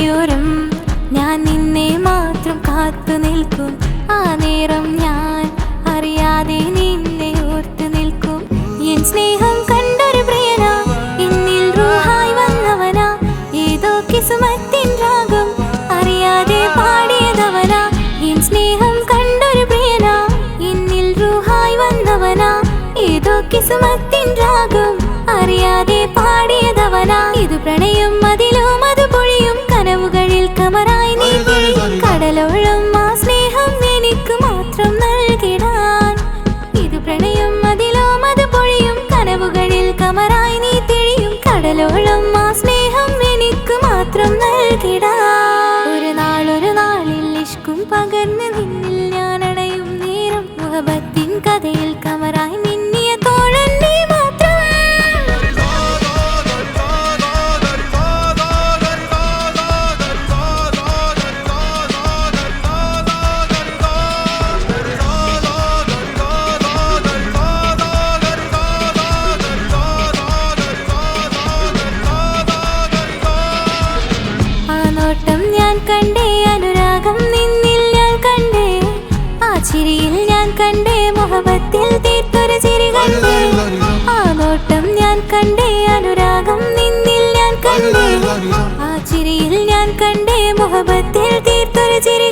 കരയോരം ഞാൻ നിന്നെ മാത്രം കാത്തു നിൽക്കും. ആ നേരം ഞാൻ അറിയാതെ നിന്നെ ഓർത്തു നിൽക്കും. എൻ സ്നേഹം കണ്ടൊരു പ്രിയനാ എന്നിൽ റൂഹായി വന്നവനാ. ഏതോ കിസുമത്തിൻ രാഗം അറിയാതെ പാടിയതവനാ. എൻ സ്നേഹം കണ്ടൊരു പ്രിയനാ എന്നിൽ റൂഹായി വന്നവനാ. ഏതോ കിസുമത്തിൻ രാഗം അറിയാതെ പാടിയതവനാ. ഇത് പ്രണയം നൽകിടാ. ഒരു നാളൊരു നാളിൽ ഇഷ്കും പകർന്നു ചിരി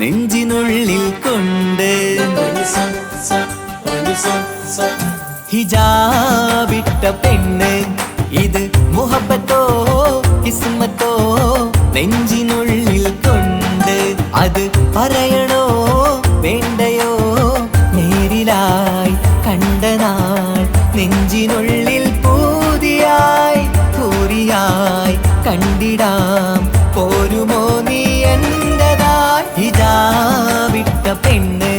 നെഞ്ചിനുള്ളിൽ കൊണ്ട് ഹിജാവിട്ട പെണ്ണ് ഇത് മുഹബത്തോ കിസ്മത്തോ നെഞ്ചിനുള്ളിൽ കൊണ്ട് അത് പറയണോ വേണ്ടയോ? നേരിലായി കണ്ട നാൾ നെഞ്ചിനുള്ളിൽ പൂതിയായി പൂരിയായി കണ്ടിടാ. പെണ്ണ്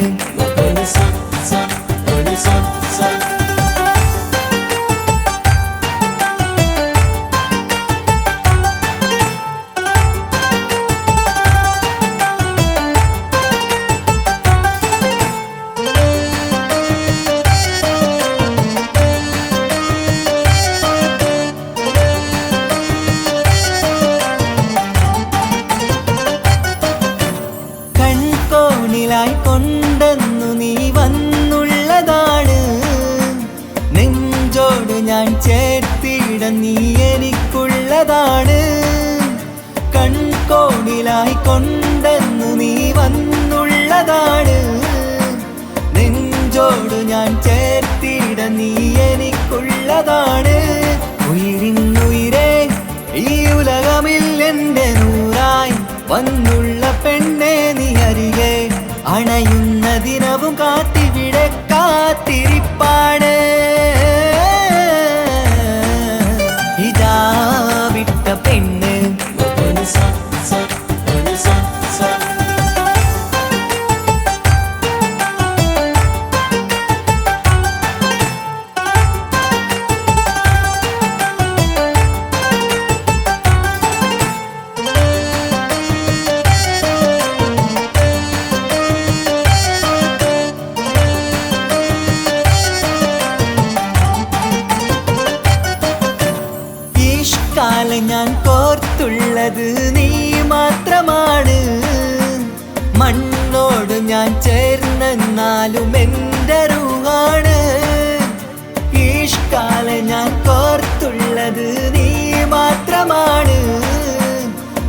ഈഷ്കാലം ഞാൻ കോർത്തുള്ളത് നീ മാത്രമാണ്.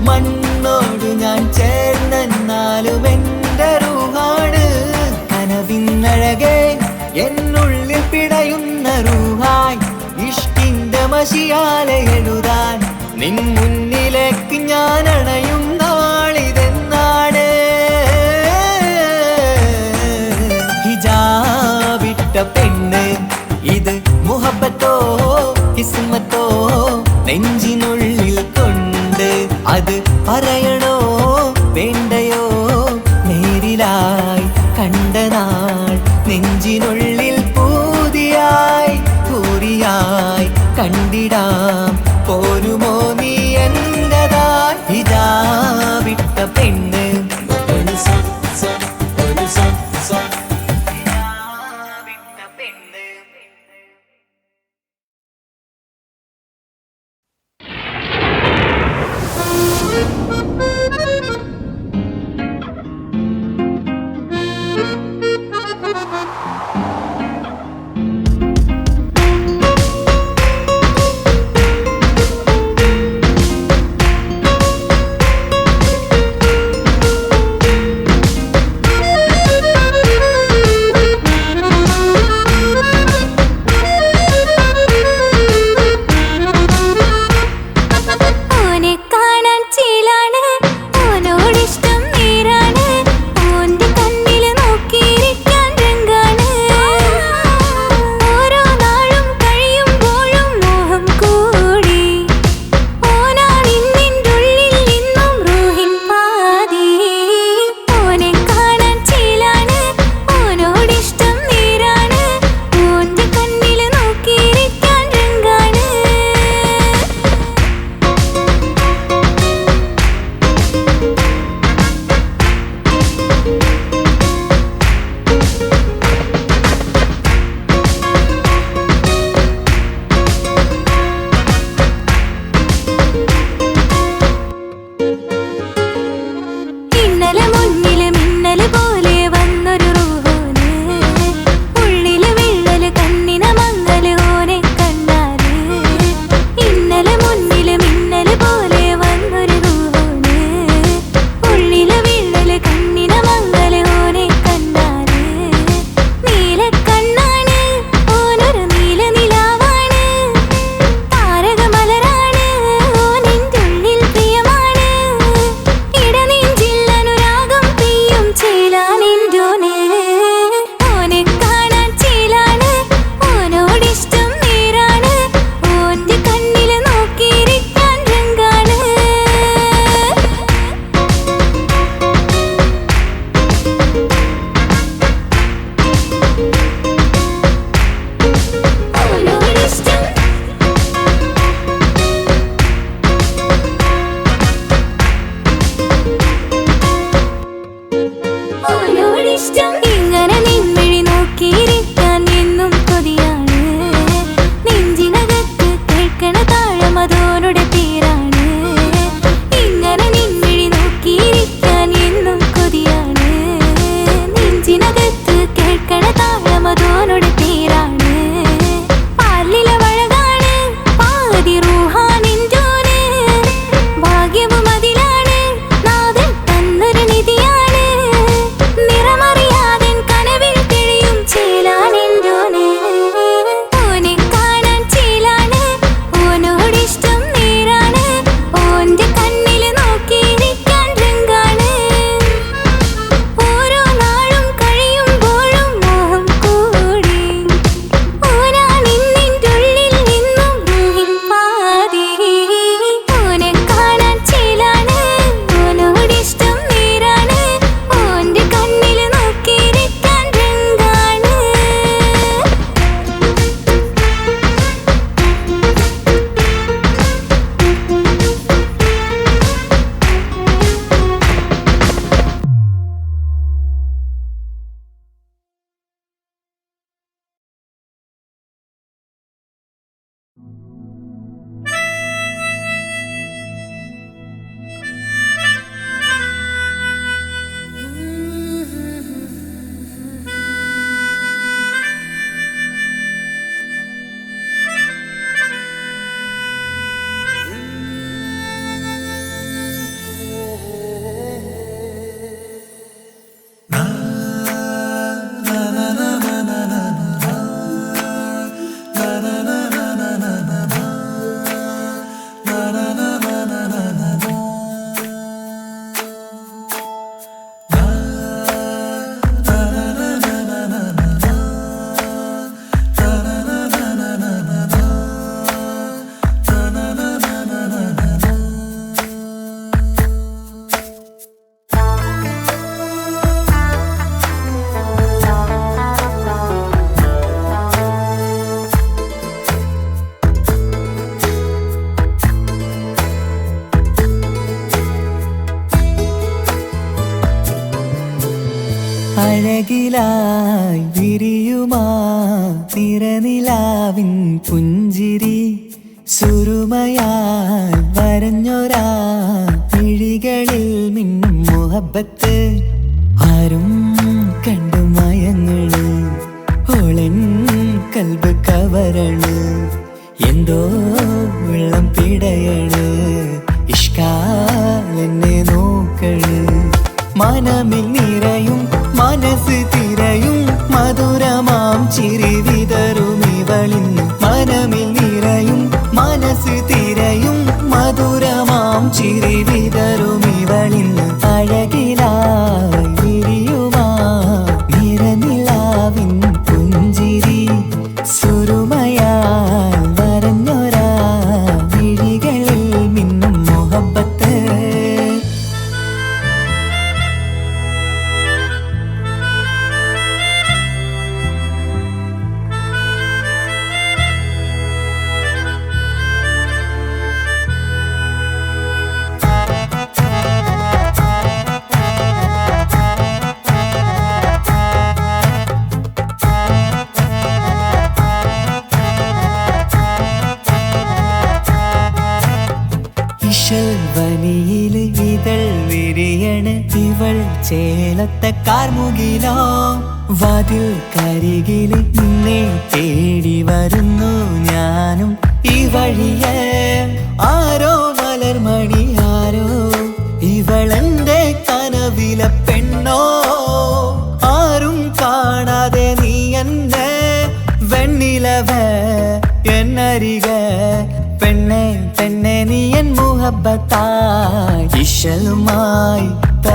മണ്ണോട് ഞാൻ ചേർന്നെന്നാലും എന്റെ റൂഹാണ്. കനവിന്നഴകെ എന്നുള്ളിൽ പിടയുന്ന റൂഹായി. ഇഷ്ടിന്റെ മഷിയാലെ എഴുതാൻ നിൻ മുന്നിലേക്ക് ഞാൻ അണയും നാളിതെന്നാണ്. ഹിജാവിട്ട പെണ്ണ് ഇത് കിസ്മത്തോ കിസ്മത്തോ നെഞ്ചിനുള്ളിൽ കൊണ്ട് അത് പറയണോ? വേണ്ടയോ? നേരിലായി കണ്ട നാൾ നെഞ്ചിനുള്ളിൽ പൂതിയായി പൂരിയായി കണ്ടിടാം. പോരുമോ നീ എന്നതാ? ഇതാ വിട്ട പെണ്ണ് മനമിൽ ഇവൾ ചേലത്തെ കാർമുകിലോ വാതിൽ കരികിൽ നിന്നെ തേടി വരുന്നു ഞാനും. ഈ വഴിയെ ആരോ മലർമണി ആരോ ഇവളെന്റെ കനവിലെ പെണ്ണോ? ആരും കാണാതെ നീ എന്നെ വെണ്ണിലവ എന്നരിക പെണ്ണെ പെണ്ണെ നീ എൻ മുഹബത്തായി ഇശലുമായി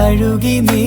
തഴുകി നീ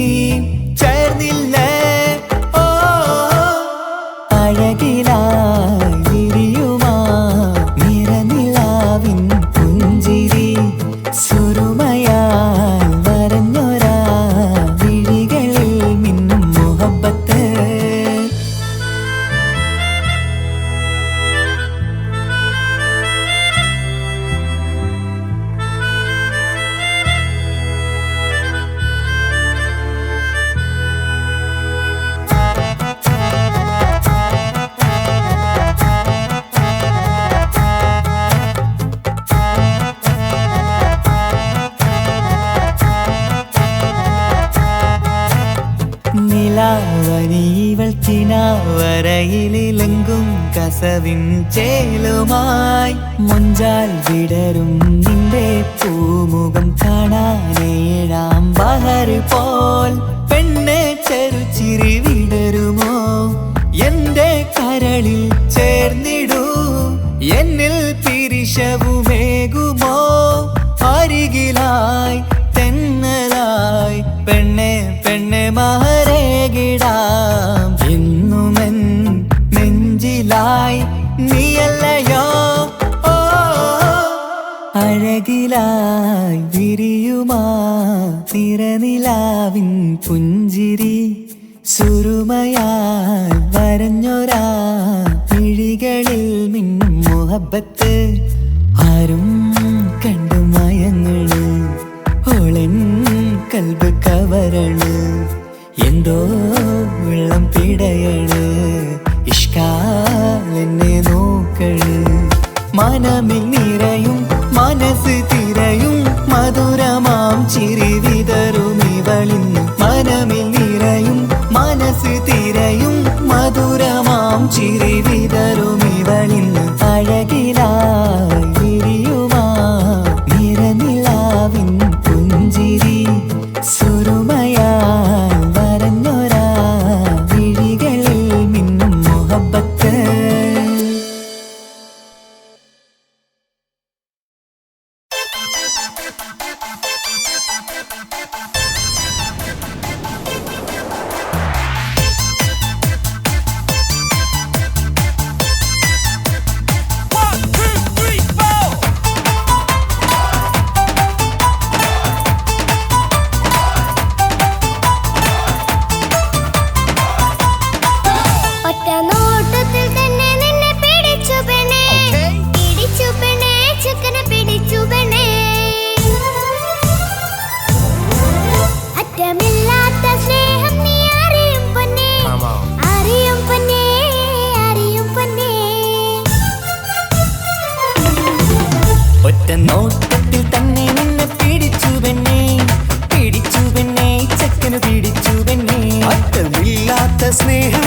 നിലാവനിവൾ കിനാവരയിലെങ്കും കസവിൻ ചേലുമായി മുഞ്ചാൽ വിടരും നിന്റെ പൂമുഖം കാണാനേഴാം ബഹർ പോൽ. പെണ്ണെ ചെറുചിരി വിടരുമോ? എന്റെ കരളിൽ ചേർന്നിടൂ. എന്നിൽ തിരിശവുമേകുമോ അരികിലായി തെന്നലായി പെണ്ണെ പെണ്ണെ മഹരേകിടാം. നെഞ്ചിലായി നീയല്ലയോ? അഴകിലായി വിരിയുമാ തിരനിലാവിൻ പുഞ്ചിരി. സുരുമയാൽ വരഞ്ഞൊരാ മിഴികളിൽ മിന്നും മുഹബത്ത്. ആരും കണ്ടു മയങ്ങൾ കൽബ് കവരൾ. എന്തോ വിതറും മനമിൽ നിറയും മനസ്സ് തിരയും മധുരമാം ചിരി കൂട്ടിൽ തന്നെ നിന്നെ പിടിച്ചു പെണ്ണേ. പിടിച്ചു പെണ്ണേ ചക്കന് പിടിച്ചു പെണ്ണേ. അറ്റമില്ലാത്ത സ്നേഹം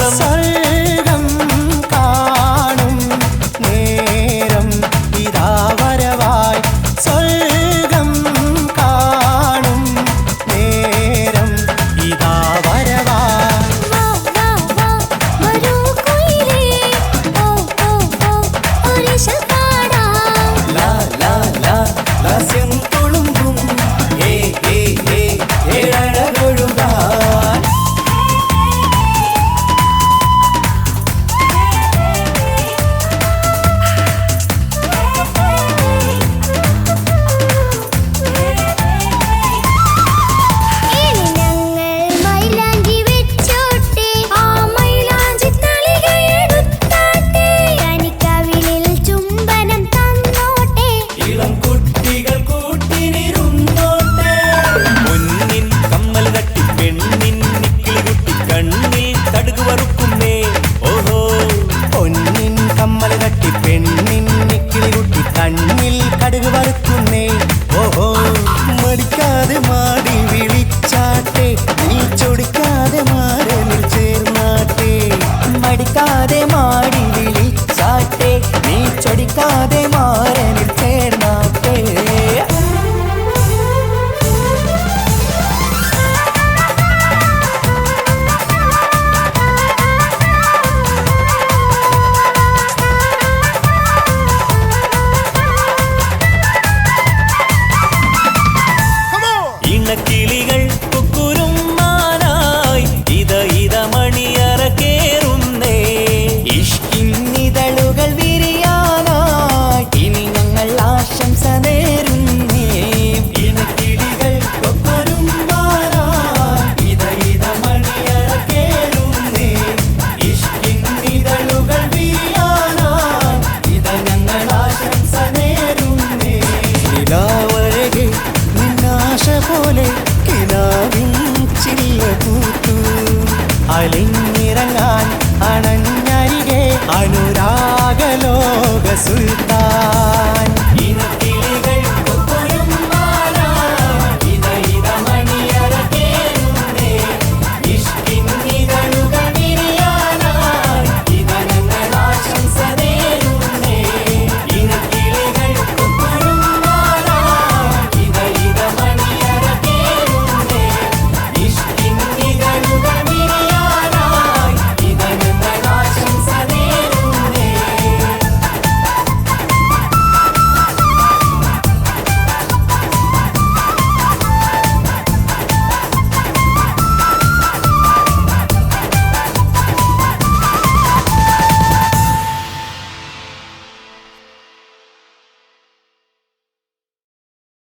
താളം